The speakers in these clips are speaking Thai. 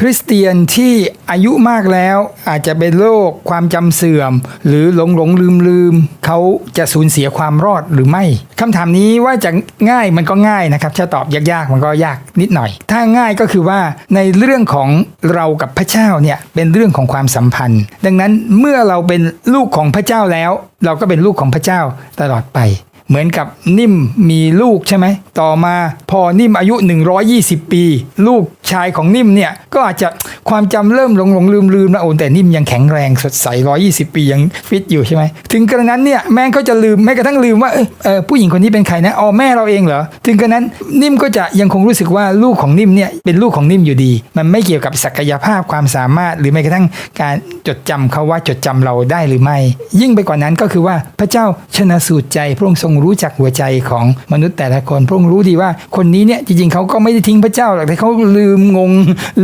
คริสเตียนที่อายุมากแล้วอาจจะเป็นโรคความจำเสื่อม หรือหลงหลงลืมลืมเขาจะสูญเสียความรอดหรือไม่คำถามนี้ว่าจะง่ายมันก็ง่ายนะครับถ้าตอบยากๆมันก็ยากนิดหน่อย ถ้าง่ายก็คือว่าในเรื่องของเรากับพระเจ้าเนี่ยเป็นเรื่องของความสัมพันธ์ ดังนั้นเมื่อเราเป็นลูกของพระเจ้าแล้ว เราก็เป็นลูกของพระเจ้าตลอดไป เหมือนกับนิ่มมีลูกใช่ไหมต่อมาพอนิ่มอายุ 120 ปี ลูกชายของนิ่มเนี่ยก็อาจจะความจำเริ่มหลงหลงลืมลืมนะโอ้แต่นิ่มยังแข็งแรงสดใส 120 ปียังฟิตอยู่ใช่ไหมถึงกระนั้นเนี่ยแม่ก็จะลืมแม้กระทั่งลืมว่าเออผู้หญิงคนนี้เป็นใครนะอ๋อแม่เราเองเหรอถึงกระนั้นนิ่มก็จะยังคงรู้สึกว่าลูกของนิ่มเนี่ยเป็นลูกของนิ่มอยู่ดี มันไม่เกี่ยวกับศักยภาพความสามารถ หรือแม้กระทั่งการจดจำเขาว่าจดจำเราได้หรือไม่ ยิ่งไปกว่านั้นก็คือว่าพระเจ้าชนะสูตรใจพระองค์ทรงรู้จักหัวใจของมนุษย์แต่ละคน พระองค์รู้ดีว่าคนนี้เนี่ยจริงๆเขาก็ไม่ได้ทิ้งพระเจ้าหรอกแต่เขาลืมงง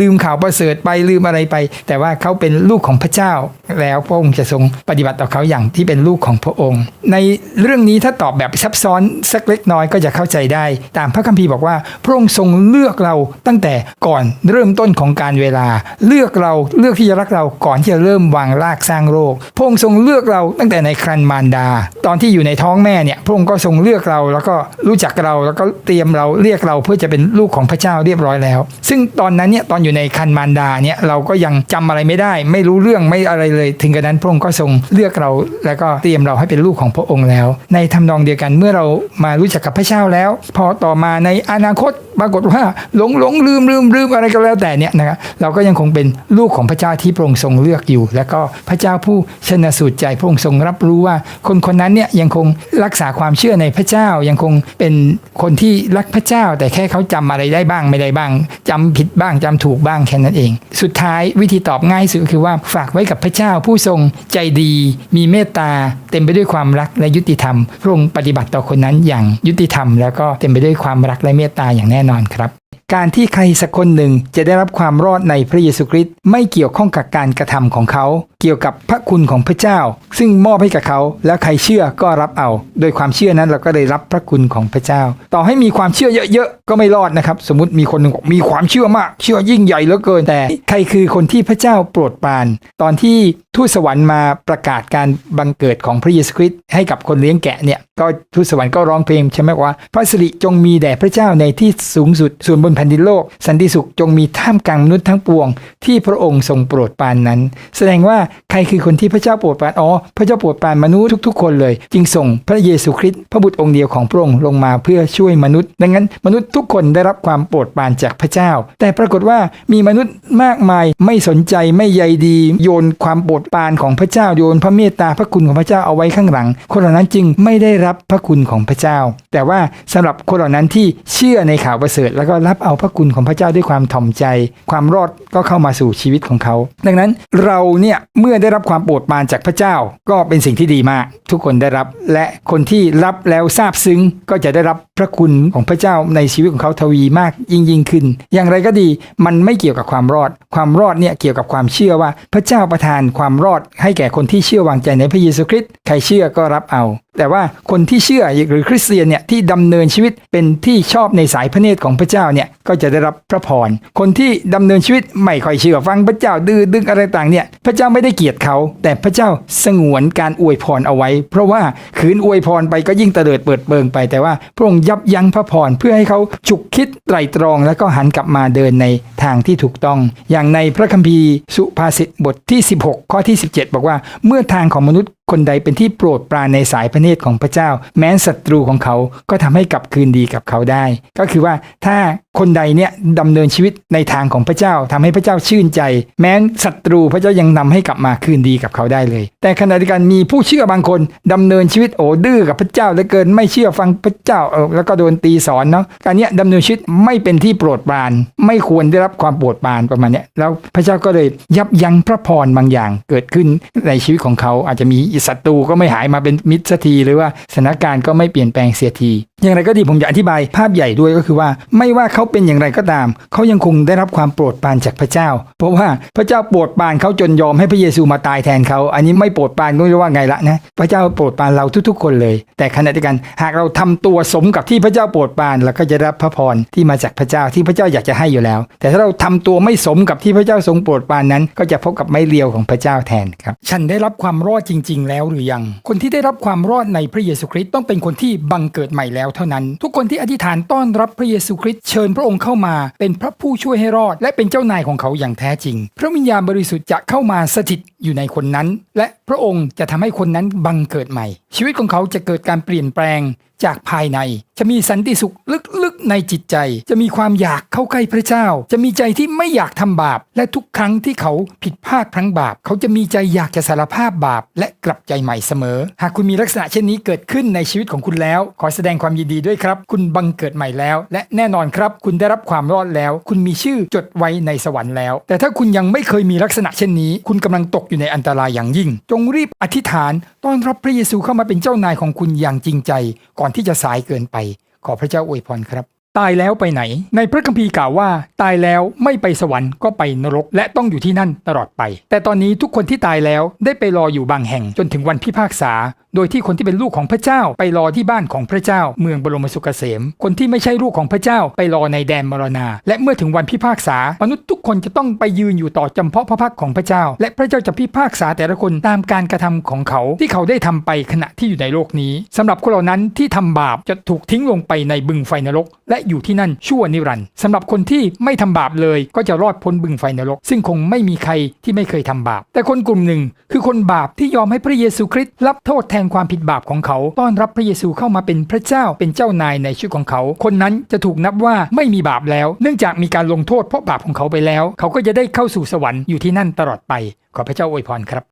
ลืมข่าวประเสริฐไปลืมอะไรไป แต่ว่าเขาเป็นลูกของพระเจ้า แล้วพระองค์จะทรงปฏิบัติต่อเขาอย่างที่เป็นลูกของพระองค์ ในเรื่องนี้ถ้าตอบแบบซับซ้อนสักเล็กน้อยก็จะเข้าใจได้ ตามพระคัมภีร์บอกว่า พระองค์ทรงเลือกเราตั้งแต่ก่อนเริ่มต้นของการเวลา เลือกเราเลือกที่จะรักเราก่อนที่จะเริ่มวางรากสร้างโลกพระองค์ทรงเลือกเราตั้งแต่ในครันมารดา ตอนที่อยู่ในท้องแม่เนี่ยพระองค์ก็ทรงเลือกเรา แล้วก็รู้จักเราแล้วก็เตรียมเราเรียกเราเพื่อจะเป็นลูกของพระเจ้าเรียบร้อยแล้ว ซึ่งตอนนั้นเนี่ยตอนอยู่ในคันมารดาเนี่ยเราก็ยังจำอะไรไม่ได้ ไม่รู้เรื่องไม่อะไรเลย ถึงกระนั้นพระองค์ก็ทรงเลือกเรา แล้วก็เตรียมเราให้เป็นลูกของพระองค์แล้ว ในทำนองเดียวกันเมื่อเรามารู้จักกับพระเจ้าแล้ว พอต่อมาในอนาคตปรากฏว่าหลงหลงลืมลืมลืมอะไรก็แล้วแต่เนี่ยนะครับเราก็ยังคงเป็นลูกของพระเจ้าที่พระองค์ทรงเลือกอยู่ แล้วก็พระเจ้าผู้ชนะสูตรใจพระองค์ทรงรับรู้ว่าคนคนนั้นเนี่ยยังคงรักษาความเชื่อในพระเจ้ายังคงเป็นคนที่รักพระเจ้า แต่แค่เขาจำอะไรได้บ้างไม่ได้บ้างจำผิดบ้างจำถูกบ้างแค่นั้นเอง สุดท้ายวิธีตอบง่ายสุดคือว่าฝากไว้กับพระเจ้าผู้ทรงใจดี มีเมตตา เต็มไปด้วยความรักและยุติธรรมพระองค์ปฏิบัติต่อคนนั้นอย่างยุติธรรม แล้วก็เต็มไปด้วยความรักและเมตตาอย่างแน่นอนครับ การที่ใครสักคนหนึ่งจะได้รับความรอดในพระเยซูคริสต์ไม่เกี่ยวข้องกับการกระทำของเขา เกี่ยวกับพระคุณของพระเจ้า ซึ่งมอบให้กับเขา แล้วใครเชื่อก็รับเอา โดยความเชื่อนั้นเราก็ได้รับพระคุณของพระเจ้า ต่อให้มีความเชื่อเยอะๆก็ไม่รอดนะครับ สมมติมีคนหนึ่งบอกมีความเชื่อมาก เชื่อยิ่งใหญ่เหลือเกินแต่ ใครคือคนที่พระเจ้าโปรดปราน ตอนที่ทูตสวรรค์มาประกาศการบังเกิดของพระเยซูคริสต์ให้กับคนเลี้ยงแกะเนี่ยก็ทูตสวรรค์ก็ร้องเพลงใช่ไหมว่า พระสิริจงมีแด่พระเจ้าในที่สูงสุดส่วนบนแผ่นดินโลก สันติสุขจงมีท่ามกลางมนุษย์ทั้งปวง ที่พระองค์ทรงโปรดปรานนั้น แสดงว่าใครคือคนที่พระเจ้าโปรดปรานอ๋อพระเจ้าโปรดปรานมนุษย์ทุก ๆ คนเลย จึงส่งพระเยซูคริสต์พระบุตรองค์เดียวของพระองค์ลงมาเพื่อช่วยมนุษย์ ดังนั้นมนุษย์ทุกคนได้รับความโปรดปรานจากพระเจ้า แต่ปรากฏว่ามีมนุษย์มากมายไม่สนใจไม่ใยดี โยนความโปรดปานของพระเจ้าโยนพระเมตตาพระคุณของพระเจ้าเอาไว้ข้างหลัง คนเหล่านั้นจึงไม่ได้รับพระคุณของพระเจ้า แต่ว่าสำหรับคนเหล่านั้นที่เชื่อในข่าวประเสริฐ แล้วก็รับเอาพระคุณของพระเจ้าด้วยความถ่อมใจ ความรอดก็เข้ามาสู่ชีวิตของเขา ดังนั้นเราเนี่ยเมื่อได้รับความโปรดปรานจากพระเจ้าก็เป็นสิ่งที่ดีมาก ทุกคนได้รับ และคนที่รับแล้วซาบซึ้งก็จะได้รับพระคุณของพระเจ้าในชีวิตของเขาทวีมากยิ่งยิ่งขึ้น อย่างไรก็ดีมันไม่เกี่ยวกับความรอด ความรอดเนี่ยเกี่ยวกับความเชื่อว่าพระเจ้าประทานความรอดให้แก่คนที่เชื่อวางใจในพระเยซูคริสต์ใครเชื่อก็รับเอาแต่ว่าคนที่เชื่อหรือคริสเตียนเนี่ยที่ดำเนินชีวิตเป็นที่ชอบในสายพระเนตรของพระเจ้าเนี่ยก็จะได้รับพระพร คนที่ดำเนินชีวิตไม่ค่อยเชื่อฟังพระเจ้าดื้อดึงอะไรต่างเนี่ยพระเจ้าไม่ได้เกลียดเขา แต่พระเจ้าสงวนการอวยพรเอาไว้ เพราะว่าขืนอวยพรไปก็ยิ่งเตลิดเปิดเปิงไป แต่ว่าพระองค์ยับยั้งพระพรเพื่อให้เขาฉุกคิดไตรตรอง แล้วก็หันกลับมาเดินในทางที่ถูกต้อง อย่างในพระคัมภีร์สุภาษิตบทที่ 16 ข้อที่ 17 บอกว่าเมื่อทางของมนุษย์ คนใดเป็นที่โปรดปรานในสายพระเนตรของพระเจ้า แม้ศัตรูของเขาก็ทำให้กลับคืนดีกับเขาได้ ก็คือว่าถ้าคนใดเนี่ยดำเนินชีวิตในทางของพระเจ้าทำให้พระเจ้าชื่นใจ แม้ศัตรูพระเจ้ายังนำให้กลับมาคืนดีกับเขาได้เลย แต่ขณะเดียวกันมีผู้เชื่อบางคนดำเนินชีวิตโอ้ดื้อกับพระเจ้าเหลือเกินไม่เชื่อฟังพระเจ้าเออแล้วก็โดนตีสอนเนาะการเนี้ยดำเนินชีวิตไม่เป็นที่โปรดปราน ไม่ควรได้รับความโปรดปรานประมาณเนี้ยแล้วพระเจ้าก็เลยยับยั้งพระพรบางอย่างเกิดขึ้นในชีวิตของเขาอาจจะมีศัตรูก็ไม่หายมาเป็นมิตรสักทีหรือว่าสถานการณ์ก็ไม่เปลี่ยนแปลงเสียที อย่างไรก็ดีผมอยากอธิบายภาพใหญ่ด้วยก็คือว่า ไม่ว่าเขาเป็นอย่างไรก็ตาม เขายังคงได้รับความโปรดปรานจากพระเจ้า เพราะว่าพระเจ้าโปรดปรานเขาจนยอมให้พระเยซูมาตายแทนเขา อันนี้ไม่โปรดปรานก็ไม่รู้ว่าไงละนะพระเจ้าโปรดปรานเราทุกๆ คนเลย แต่ขณะเดียวกันหากเราทำตัวสมกับที่พระเจ้าโปรดปรานเราก็จะรับพระพรที่มาจากพระเจ้าที่พระเจ้าอยากจะให้อยู่แล้ว แต่ถ้าเราทำตัวไม่สมกับที่พระเจ้าทรงโปรดปรานนั้น ก็จะพบกับไม้เรียวของพระเจ้าแทนครับฉันได้รับความรอดจริง ๆ แล้วหรือยัง คนที่ได้รับความรอดในพระเยซูคริสต์ต้องเป็นคนที่บังเกิดใหม่แล้วเท่านั้น ทุกคนที่อธิษฐานต้อนรับพระเยซูคริสต์เชิญพระองค์เข้ามา เป็นพระผู้ช่วยให้รอด และเป็นเจ้านายของเขาอย่างแท้จริง พระวิญญาณบริสุทธิ์จะเข้ามาสถิตอยู่ในคนนั้น และพระองค์จะทำให้คนนั้นบังเกิดใหม่ ชีวิตของเขาจะเกิดการเปลี่ยนแปลง จากภายใน จะมีสันติสุขลึกๆในจิตใจ จะมีความอยากเข้าใกล้พระเจ้า จะมีใจที่ไม่อยากทำบาป และทุกครั้งที่เขาผิดพลาดพลั้งบาป เขาจะมีใจอยากจะสารภาพบาป และกลับใจใหม่เสมอ หากคุณมีลักษณะเช่นนี้เกิดขึ้นในชีวิตของคุณแล้ว ขอแสดงความยินดีด้วยครับ คุณบังเกิดใหม่แล้ว และแน่นอนครับ คุณได้รับความรอดแล้ว คุณมีชื่อจดไว้ในสวรรค์แล้ว แต่ถ้าคุณยังไม่เคยมีลักษณะเช่นนี้ คุณกำลังตกอยู่ในอันตรายอย่างยิ่ง จงรีบอธิษฐาน ต้อนรับพระเยซูเข้ามาเป็นเจ้านายของคุณอย่างจริงใจ ก่อนที่จะสายเกินไป ขอพระเจ้าอวยพรครับ ตายแล้วไปไหน ในพระคัมภีร์กล่าวว่า ตายแล้วไม่ไปสวรรค์ก็ไปนรก และต้องอยู่ที่นั่นตลอดไป แต่ตอนนี้ทุกคนที่ตายแล้วได้ไปรออยู่บางแห่งจนถึงวันพิพากษา โดยที่คนที่เป็นลูกของพระเจ้า ไปรอที่บ้านของพระเจ้า เมืองบรมสุขเกษม คนที่ไม่ใช่ลูกของพระเจ้าไปรอในแดนมรณา และเมื่อถึงวันพิพากษามนุษย์ทุกคนจะต้องไปยืนอยู่ต่อจำเพาะพระพักของพระเจ้า และพระเจ้าจะพิพากษาแต่ละคนตามการกระทำของเขาที่เขาได้ทำไปขณะที่อยู่ในโลกนี้สำหรับคนเหล่านั้นที่ทำบาปจะถูกทิ้งลงไปในบึงไฟนรก และอยู่ที่นั่นชั่วนิรันดร์สำหรับคนที่ไม่ทำบาปเลยก็จะรอดพ้นบึงไฟนรก ซึ่งคงไม่มีใครที่ไม่เคยทำบาป แต่คนกลุ่มหนึ่ง คือคนบาปที่ยอมให้พระเยซูคริสต์รับโทษแทนความผิดบาปของเขาต้อนรับพระเยซูเข้ามาเป็นพระเจ้าเป็นเจ้านายในชีวิตของเขา คนนั้นจะถูกนับว่าไม่มีบาปแล้ว เนื่องจากมีการลงโทษเพราะบาปของเขาไปแล้ว เขาก็จะได้เข้าสู่สวรรค์อยู่ที่นั่นตลอดไปขอพระเจ้าอวยพรครับ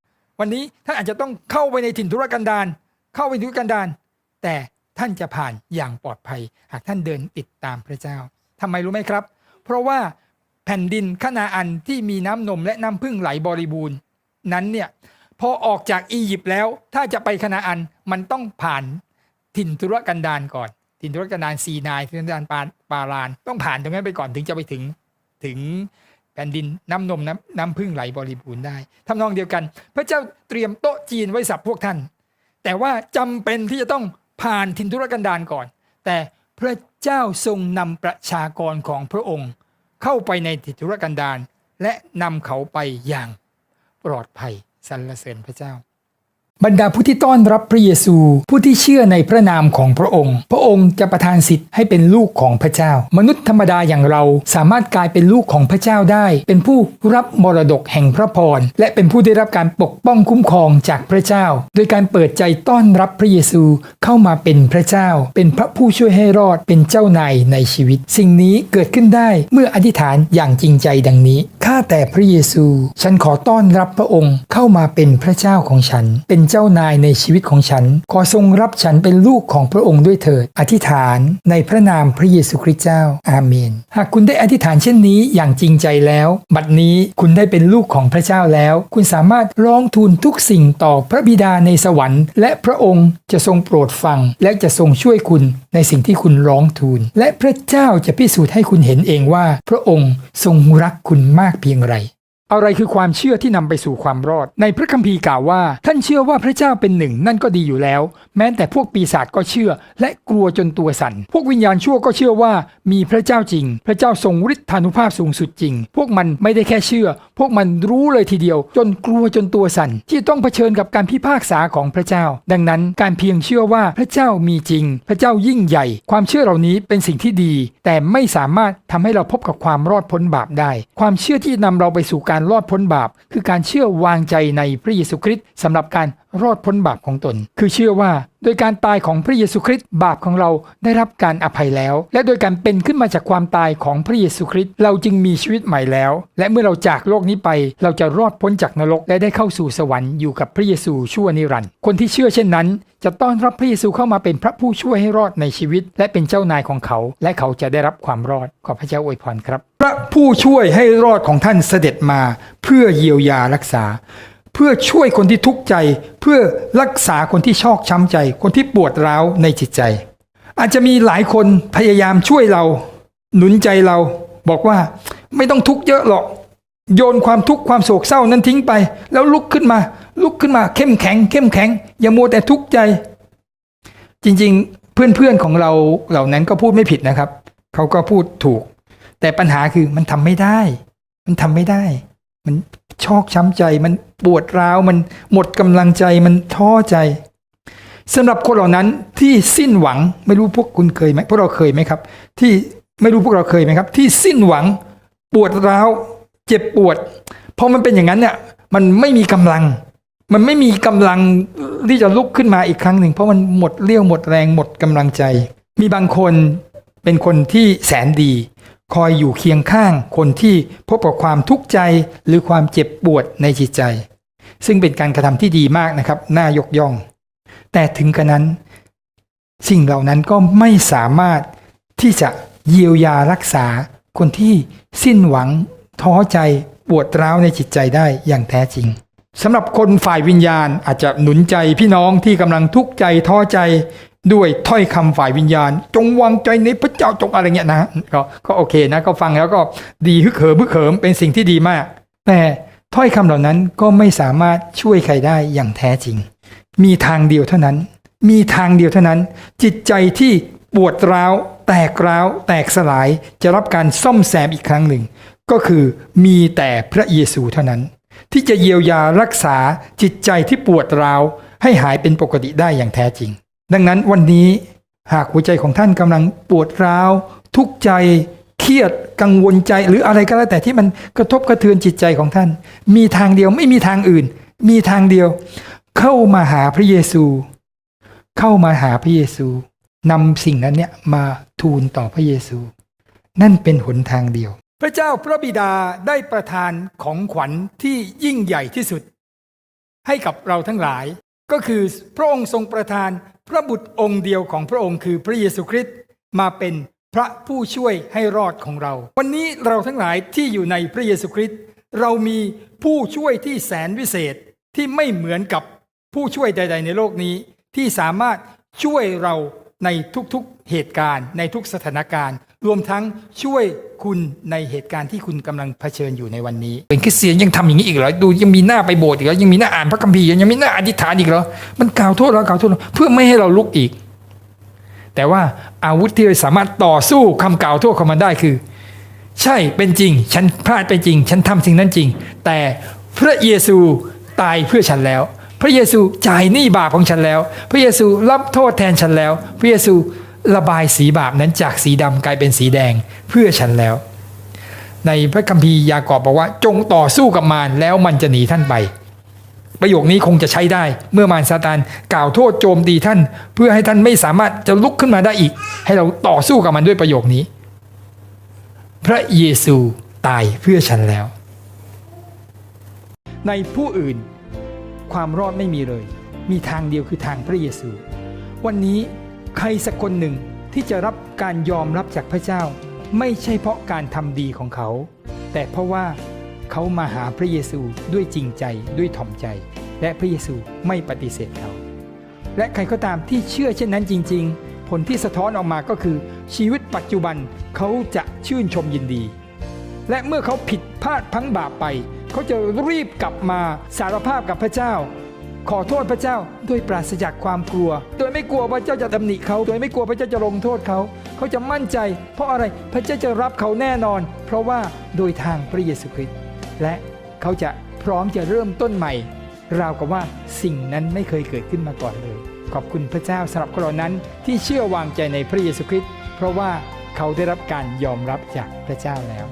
วันนี้ท่านอาจจะต้องเข้าไปในถิ่นทุรกันดารเข้าไปในทุรกันดารแต่ ท่านจะผ่านอย่างปลอดภัย หากท่านเดินติดตามพระเจ้าทำไมรู้ไหมครับ เพราะว่าแผ่นดินคณาอันที่มีน้ำนมและน้ำพึ่งไหลบริบูรณ์ นั้นเนี่ยพอออกจากอียิปต์แล้ว ถ้าจะไปคณาอันมันต้องผ่านถิ่นทุรกันดารก่อน ถิ่นทุรกันดารซีนายถิ่นทุรกันดารปาปาราน ต้องผ่านตรงนั้นไปก่อนถึงจะไปถึงถึงแผ่นดินน้ำนมน้ำน้ำพึ่งไหลบริบูรณ์ได้ทำนองเดียวกัน พระเจ้าเตรียมโต๊ะจีนไว้สับพวกท่าน แต่ว่าจำเป็นที่จะต้อง ผ่านทินทุรกันดารก่อน แต่พระเจ้าทรงนำประชากรของพระองค์ เข้าไปในทินทุรกันดารและนำเขาไปอย่างปลอดภัยสรรเสริญพระเจ้า บรรดาผู้ที่ต้อนรับพระเยซู ผู้ที่เชื่อในพระนามของพระองค์ พระองค์จะประทานสิทธิ์ให้เป็นลูกของพระเจ้า มนุษย์ธรรมดาอย่างเราสามารถกลายเป็นลูกของพระเจ้าได้ เป็นผู้รับมรดกแห่งพระพรและเป็นผู้ได้รับการปกป้องคุ้มครองจากพระเจ้า โดยการเปิดใจต้อนรับพระเยซูเข้ามาเป็นพระเจ้า เป็นพระผู้ช่วยให้รอดเป็นเจ้านายในชีวิต สิ่งนี้เกิดขึ้นได้เมื่ออธิษฐานอย่างจริงใจดังนี้ข้าแต่พระเยซู ฉันขอต้อนรับพระองค์เข้ามาเป็นพระเจ้าของฉันเป็นเจ้านายในชีวิตของฉัน ขอทรงรับฉันเป็นลูกของพระองค์ด้วยเถิด อธิษฐานในพระนามพระเยซูคริสต์เจ้า อาเมน หากคุณได้อธิษฐานเช่นนี้อย่างจริงใจแล้ว บัดนี้คุณได้เป็นลูกของพระเจ้าแล้ว คุณสามารถร้องทูลทุกสิ่งต่อพระบิดาในสวรรค์ และพระองค์จะทรงโปรดฟัง และจะทรงช่วยคุณในสิ่งที่คุณร้องทูล และพระเจ้าจะพิสูจน์ให้คุณเห็นเองว่า พระองค์ทรงรักคุณมากเพียงไร อะไรคือความเชื่อที่นำไปสู่ความรอด ในพระคัมภีร์กล่าวว่า ท่านเชื่อว่าพระเจ้าเป็นหนึ่ง นั่นก็ดีอยู่แล้ว แม้แต่พวกปีศาจก็เชื่อ และกลัวจนตัวสั่นพวกวิญญาณชั่วก็เชื่อว่า มีพระเจ้าจริง พระเจ้าทรงฤทธานุภาพสูงสุดจริง พวกมันไม่ได้แค่เชื่อ พวกมันรู้เลยทีเดียว จนกลัวจนตัวสั่นที่ต้องเผชิญกับการพิพากษาของพระเจ้า ดังนั้นการเพียงเชื่อว่าพระเจ้ามีจริง พระเจ้ายิ่งใหญ่ ความเชื่อเหล่านี้เป็นสิ่งที่ดี แต่ไม่สามารถทำให้เราพบกับความรอดพ้นบาปได้ ความเชื่อที่นำเราไปสู่การรอดพ้นบาป คือการเชื่อวางใจในพระเยซูคริสต์สำหรับการรอดพ้นบาปของตน คือเชื่อว่า โดยการตายของพระเยซูคริสต์บาปของเราได้รับการอภัยแล้ว และโดยการเป็นขึ้นมาจากความตายของพระเยซูคริสต์เราจึงมีชีวิตใหม่แล้ว และเมื่อเราจากโลกนี้ไป เราจะรอดพ้นจากนรกและได้เข้าสู่สวรรค์อยู่กับพระเยซูชั่วนิรันดร์คนที่เชื่อเช่นนั้น จะต้อนรับพระเยซูเข้ามาเป็นพระผู้ช่วยให้รอดในชีวิต และเป็นเจ้านายของเขา และเขาจะได้รับความรอดขอพระเจ้าอวยพรครับ พระผู้ช่วยให้รอดของท่านเสด็จมา เพื่อเยียวยารักษา เพื่อช่วยคนที่ทุกข์ใจ เพื่อรักษาคนที่ชอกช้ำใจ คนที่ปวดร้าวในจิตใจ อาจจะมีหลายคนพยายามช่วยเรา หนุนใจเรา บอกว่าไม่ต้องทุกข์เยอะหรอก โยนความทุกข์ความโศกเศร้านั้นทิ้งไป แล้วลุกขึ้นมา ลุกขึ้นมาเข้มแข็ง เข้มแข็ง อย่ามัวแต่ทุกข์ใจ จริงๆ เพื่อนๆของเราเหล่านั้นก็พูดไม่ผิดนะครับ เขาก็พูดถูก แต่ปัญหาคือมันทำไม่ได้ มันทำไม่ได้ มันชอกช้ำใจ มันปวดร้าว มันหมดกำลังใจ มันท้อใจสำหรับคนเหล่านั้นที่สิ้นหวังไม่รู้พวกคุณเคยไหมพวกเราเคยไหมครับ ที่ไม่รู้พวกเราเคยไหมครับ ที่สิ้นหวังปวดร้าว เจ็บปวดพอมันเป็นอย่างนั้นเนี่ยมันไม่มีกำลัง มันไม่มีกำลังที่จะลุกขึ้นมาอีกครั้งหนึ่ง เพราะมันหมดเรี่ยวหมดแรงหมดกำลังใจ มีบางคนเป็นคนที่แสนดี คอยอยู่เคียงข้างคนที่พบกับความทุกข์ใจหรือความเจ็บปวดในจิตใจ ซึ่งเป็นการกระทำที่ดีมากนะครับ น่ายกย่อง แต่ถึงกระนั้น สิ่งเหล่านั้นก็ไม่สามารถที่จะเยียวยารักษาคนที่สิ้นหวังท้อใจปวดร้าวในจิตใจได้อย่างแท้จริงสำหรับคนฝ่ายวิญญาณอาจจะหนุนใจพี่น้องที่กำลังทุกข์ใจท้อใจ ด้วยถ้อยคำฝ่ายวิญญาณ จงวางใจในพระเจ้าจงอะไรเงี้ยนะก็ก็โอเคนะก็ฟังแล้วก็ดีฮึกเหิมฮึกเหิมเป็นสิ่งที่ดีมาก แต่ถ้อยคำเหล่านั้นก็ไม่สามารถช่วยใครได้อย่างแท้จริง มีทางเดียวเท่านั้น มีทางเดียวเท่านั้น จิตใจที่ปวดร้าว แตกร้าว แตกสลายจะรับการซ่อมแซมอีกครั้งหนึ่ง ก็คือมีแต่พระเยซูเท่านั้น ที่จะเยียวยารักษาจิตใจที่ปวดร้าวให้หายเป็นปกติได้อย่างแท้จริง ดังนั้นวันนี้หากหัวใจของท่านกำลังปวดร้าว ทุกข์ใจเครียดกังวลใจหรืออะไรก็แล้วแต่ที่มันกระทบกระเทือนจิตใจของท่าน มีทางเดียวไม่มีทางอื่น มีทางเดียว เข้ามาหาพระเยซู เข้ามาหาพระเยซูนำสิ่งนั้นเนี่ยมาทูลต่อพระเยซู นั่นเป็นหนทางเดียว พระเจ้าพระบิดาได้ประทานของขวัญที่ยิ่งใหญ่ที่สุด ให้กับเราทั้งหลายก็คือพระองค์ทรงประทาน พระบุตรองค์เดียวของพระองค์คือพระเยซูคริสต์มาเป็นพระผู้ช่วยให้รอดของเรา วันนี้เราทั้งหลายที่อยู่ในพระเยซูคริสต์เรามีผู้ช่วยที่แสนวิเศษที่ไม่เหมือนกับผู้ช่วยใด ๆ ในโลกนี้ ที่สามารถช่วยเรา ในทุกๆเหตุการณ์ ในทุกสถานการณ์ รวมทั้งช่วยคุณในเหตุการณ์ที่คุณกำลังเผชิญอยู่ในวันนี้ เป็นคริสเตียนยังทำอย่างนี้อีกเหรอดูยังมีหน้าไปโบสถ์อีกเหรอยังมีหน้าอ่านพระคัมภีร์ยังมีหน้าอธิษฐานอีกเหรอมันกล่าวโทษเรากล่าวโทษเราเพื่อไม่ให้เราลุกอีก แต่ว่าอาวุธที่เราสามารถต่อสู้คำกล่าวโทษของมันได้คือ ใช่เป็นจริง ฉันพลาดไปจริง ฉันทำสิ่งนั้นจริง แต่พระเยซูตายเพื่อฉันแล้ว พระเยซูจ่ายหนี้บาปของฉันแล้ว พระเยซูรับโทษแทนฉันแล้ว พระเยซูระบายสีบาปนั้นจากสีดำกลายเป็นสีแดงเพื่อฉันแล้ว ในพระคัมภีร์ยากอบบอกว่า จงต่อสู้กับมารแล้วมันจะหนีท่านไป ประโยคนี้คงจะใช้ได้เมื่อมารซาตานกล่าวโทษโจมตีท่าน เพื่อให้ท่านไม่สามารถจะลุกขึ้นมาได้อีก ให้เราต่อสู้กับมันด้วยประโยคนี้ พระเยซูตายเพื่อฉันแล้ว ในผู้อื่น ความรอดไม่มีเลย มีทางเดียวคือทางพระเยซู วันนี้ใครสักคนหนึ่งที่จะรับการยอมรับจากพระเจ้า ไม่ใช่เพราะการทำดีของเขา แต่เพราะว่าเขามาหาพระเยซูด้วยจริงใจด้วยถ่อมใจ และพระเยซูไม่ปฏิเสธเขา และใครก็ตามที่เชื่อเช่นนั้นจริง ๆ ผลที่สะท้อนออกมาก็คือ ชีวิตปัจจุบันเขาจะชื่นชมยินดี และเมื่อเขาผิดพลาดพังบาปไป เขาจะรีบกลับมาสารภาพกับพระเจ้า ขอโทษพระเจ้าด้วยปราศจากความกลัว โดยไม่กลัวพระเจ้าจะตำหนิเขา โดยไม่กลัวพระเจ้าจะลงโทษเขา เขาจะมั่นใจ เพราะอะไรพระเจ้าจะรับเขาแน่นอน เพราะว่าโดยทางพระเยซูคริสต์และเขาจะพร้อมจะเริ่มต้นใหม่ ราวกับว่าสิ่งนั้นไม่เคยเกิดขึ้นมาก่อนเลย ขอบคุณพระเจ้าสำหรับคนเหล่านั้นที่เชื่อวางใจในพระเยซูคริสต์เพราะว่าเขาได้รับการยอมรับจากพระเจ้าแล้ว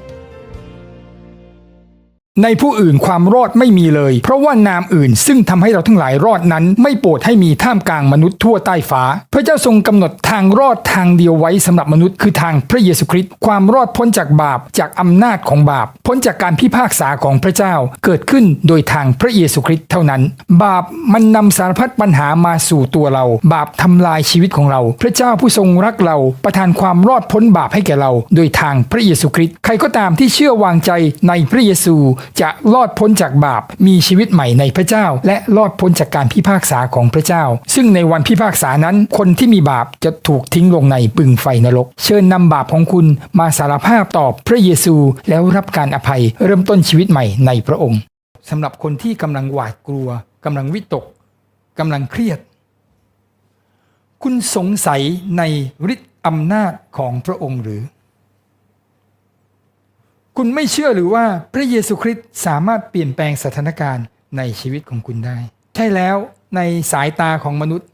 ในผู้อื่นความรอดไม่มีเลย เพราะว่านามอื่นซึ่งทำให้เราทั้งหลายรอดนั้น ไม่โปรดให้มีท่ามกลางมนุษย์ทั่วใต้ฟ้า พระเจ้าทรงกำหนดทางรอดทางเดียวไว้สำหรับมนุษย์คือทางพระเยซูคริสต์ความรอดพ้นจากบาปจากอำนาจของบาป พ้นจากการพิพากษาของพระเจ้าเกิดขึ้นโดยทางพระเยซูคริสต์เท่านั้น บาปมันนำสารพัดปัญหามาสู่ตัวเรา บาปทำลายชีวิตของเรา พระเจ้าผู้ทรงรักเราประทานความรอดพ้นบาปให้แก่เรา โดยทางพระเยซูคริสต์ใครก็ตามที่เชื่อวางใจในพระเยซูจะรอดพ้นจากบาป มีชีวิตใหม่ในพระเจ้า และรอดพ้นจากการพิพากษาของพระเจ้า ซึ่งในวันพิพากษานั้น คนที่มีบาปจะถูกทิ้งลงในปึงไฟนรก เชิญนำบาปของคุณมาสารภาพต่อพระเยซู แล้วรับการอภัยเริ่มต้นชีวิตใหม่ในพระองค์สำหรับคนที่กำลังหวาดกลัวกำลังวิตกกำลังเครียด คุณสงสัยในฤทธิ์อำนาจของพระองค์หรือ คุณไม่เชื่อหรือว่าพระเยซูคริสต์สามารถเปลี่ยนแปลงสถานการณ์ในชีวิตของคุณได้ ใช่แล้วในสายตาของมนุษย์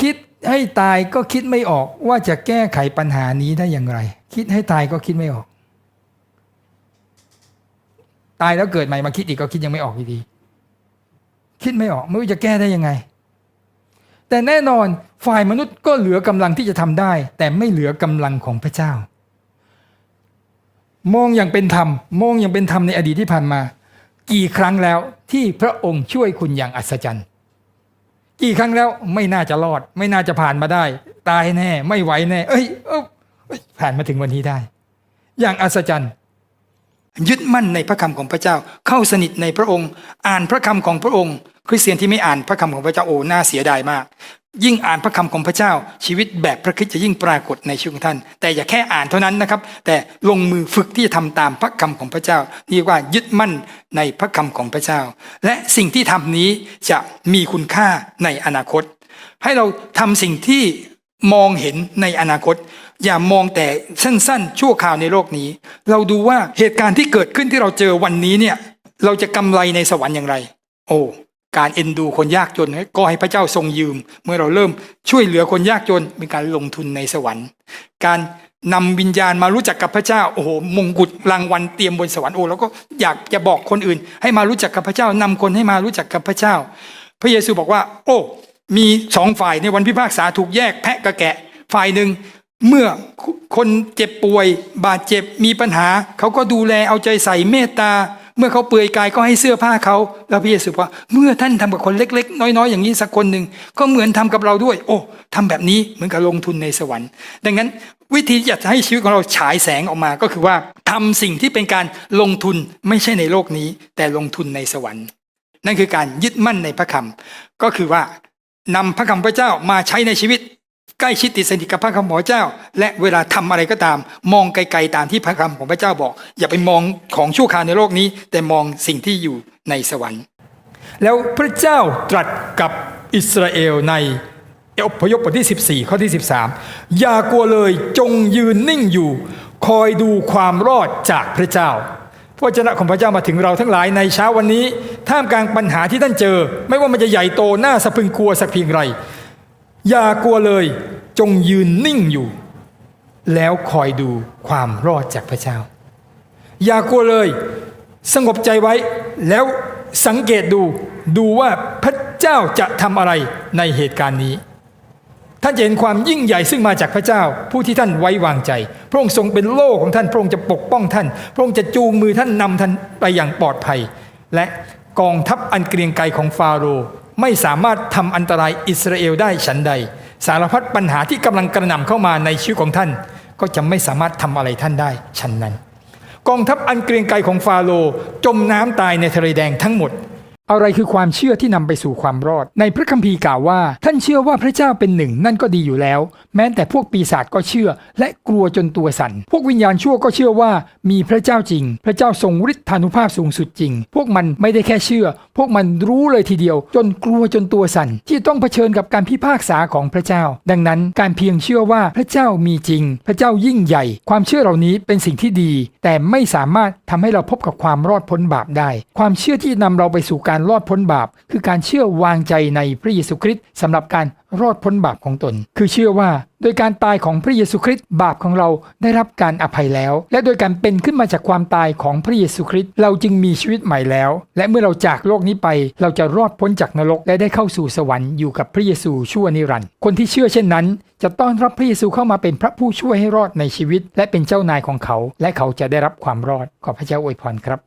คิดให้ตายก็คิดไม่ออกว่าจะแก้ไขปัญหานี้ได้อย่างไร คิดให้ตายก็คิดไม่ออก ตายแล้วเกิดใหม่มาคิดอีกก็คิดยังไม่ออกอยู่ดี คิดไม่ออกไม่รู้จะแก้ได้ยังไง แต่แน่นอนฝ่ายมนุษย์ก็เหลือกำลังที่จะทำได้ แต่ไม่เหลือกำลังของพระเจ้า มองอย่างเป็นธรรม มองอย่างเป็นธรรมในอดีตที่ผ่านมา กี่ครั้งแล้วที่พระองค์ช่วยคุณอย่างอัศจรรย์ กี่ครั้งแล้วไม่น่าจะรอด ไม่น่าจะผ่านมาได้ ตายแน่ ไม่ไหวแน่ เอ้ยเอ้าเอ้ยผ่านมาถึงวันนี้ได้ อย่างอัศจรรย์ ยึดมั่นในพระคำของพระเจ้าเข้าสนิทในพระองค์ อ่านพระคำของพระองค์ คริสเตียนที่ไม่อ่านพระคำของพระเจ้าโอ้น่าเสียดายมาก ยิ่งอ่านพระคำของพระเจ้า ชีวิตแบบพระคริสต์จะยิ่งปรากฏในชีวิตของท่าน แต่อย่าแค่อ่านเท่านั้นนะครับ แต่ลงมือฝึกที่จะทำตามพระคำของพระเจ้าเรียกว่ายึดมั่นในพระคำของพระเจ้า และสิ่งที่ทำนี้จะมีคุณค่าในอนาคต ให้เราทำสิ่งที่มองเห็นในอนาคต อย่ามองแต่สั้นๆ ชั่วคราวในโลกนี้ เราดูว่าเหตุการณ์ที่เกิดขึ้นที่เราเจอวันนี้เนี่ยเราจะกำไรในสวรรค์อย่างไร โอ้ การเอ็นดูคนยากจนก็ให้พระเจ้าทรงยืม เมื่อเราเริ่มช่วยเหลือคนยากจนเป็นการลงทุนในสวรรค์ การนำวิญญาณมารู้จักกับพระเจ้าโอ้โหมงกุฎรางวัลเตรียมบนสวรรค์โอ้แล้วก็อยากจะบอกคนอื่น ให้มารู้จักกับพระเจ้านำคนให้มารู้จักกับพระเจ้า พระเยซูบอกว่า โอ้มีสองฝ่ายในวันพิพากษาถูกแยกแพะกับแกะ ฝ่ายหนึ่งเมื่อคนเจ็บป่วย บาดเจ็บมีปัญหา เขาก็ดูแลเอาใจใส่เมตตา เมื่อเขาเปลือยกายก็ให้เสื้อผ้าเขาแล้วพระเยซูบอกว่า เมื่อท่านทำกับคนเล็ก ๆ น้อยๆ อย่างนี้สักคนหนึ่งก็เหมือนทำกับเราด้วย โอ้ทำแบบนี้เหมือนกับลงทุนในสวรรค์ ดังนั้นวิธีที่จะให้ชีวิตของเราฉายแสงออกมาก็คือว่าทำสิ่งที่เป็นการลงทุนไม่ใช่ในโลกนี้ แต่ลงทุนในสวรรค์ นั่นคือการยึดมั่นในพระคำก็คือว่านำพระคำพระเจ้ามาใช้ในชีวิต ใกล้ชิดติดสนิทกับพระคำของพระเจ้า และเวลาทำอะไรก็ตาม มองไกลๆตามที่พระคำของพระเจ้าบอก อย่าไปมองของชั่วคราวในโลกนี้ แต่มองสิ่งที่อยู่ในสวรรค์ แล้วพระเจ้าตรัสกับอิสราเอลในอพยพบทที่ 14 ข้อที่ 13 อย่ากลัวเลยจงยืนนิ่งอยู่ คอยดูความรอดจากพระเจ้าพระเจ้าของพระเจ้ามาถึงเราทั้งหลายในเช้าวันนี้ ท่ามกลางปัญหาที่ท่านเจอ ไม่ว่ามันจะใหญ่โต น่าสะพึงกลัวสักเพียงไร อย่ากลัวเลย จงยืนนิ่งอยู่ แล้วคอยดูความรอดจากพระเจ้า อย่ากลัวเลย สงบใจไว้แล้วสังเกตดูดูว่าพระเจ้าจะทำอะไรในเหตุการณ์นี้ท่านจะเห็นความยิ่งใหญ่ซึ่งมาจากพระเจ้า ผู้ที่ท่านไว้วางใจ พระองค์ทรงเป็นโล่ของท่าน พระองค์จะปกป้องท่าน พระองค์จะจูงมือท่านนำท่านไปอย่างปลอดภัย และกองทัพอันเกรียงไกรของฟาโรห์ไม่สามารถทำอันตรายอิสราเอลได้ฉันใด สารพัดปัญหาที่กำลังกระหน่ำเข้ามาในชีวิตของท่าน ก็จะไม่สามารถทำอะไรท่านได้ฉันนั้น กองทัพอันเกรียงไกรของฟาโรห์จมน้ำตายในทะเลแดงทั้งหมด อะไรคือความเชื่อที่นำไปสู่ความรอด ในพระคัมภีร์กล่าวว่า ท่านเชื่อว่าพระเจ้าเป็นหนึ่งนั่นก็ดีอยู่แล้ว แม้แต่พวกปีศาจก็เชื่อ และกลัวจนตัวสั่นพวกวิญญาณชั่วก็เชื่อว่ามีพระเจ้าจริง พระเจ้าทรงฤทธานุภาพสูงสุดจริง พวกมันไม่ได้แค่เชื่อ พวกมันรู้เลยทีเดียว จนกลัวจนตัวสั่นที่ต้องเผชิญกับการพิพากษาของพระเจ้า ดังนั้นการเพียงเชื่อว่าพระเจ้ามีจริง พระเจ้ายิ่งใหญ่ ความเชื่อเหล่านี้เป็นสิ่งที่ดี แต่ไม่สามารถทำให้เราพบกับความรอดพ้นบาปได้ ความเชื่อที่นำเราไปสู่การรอดพ้นบาป คือการเชื่อวางใจในพระเยซูคริสต์สำหรับการรอดพ้นบาปของตน คือเชื่อว่าโดยการตายของพระเยซูคริสต์บาปของเราได้รับการอภัยแล้ว และโดยการเป็นขึ้นมาจากความตายของพระเยซูคริสต์เราจึงมีชีวิตใหม่แล้ว และเมื่อเราจากโลกนี้ไป เราจะรอดพ้นจากนรกและได้เข้าสู่สวรรค์อยู่กับพระเยซูชั่วนิรันดร์คนที่เชื่อเช่นนั้น จะต้อนรับพระเยซูเข้ามาเป็นพระผู้ช่วยให้รอดในชีวิต และเป็นเจ้านายของเขา และเขาจะได้รับความรอดขอพระเจ้าอวยพรครับ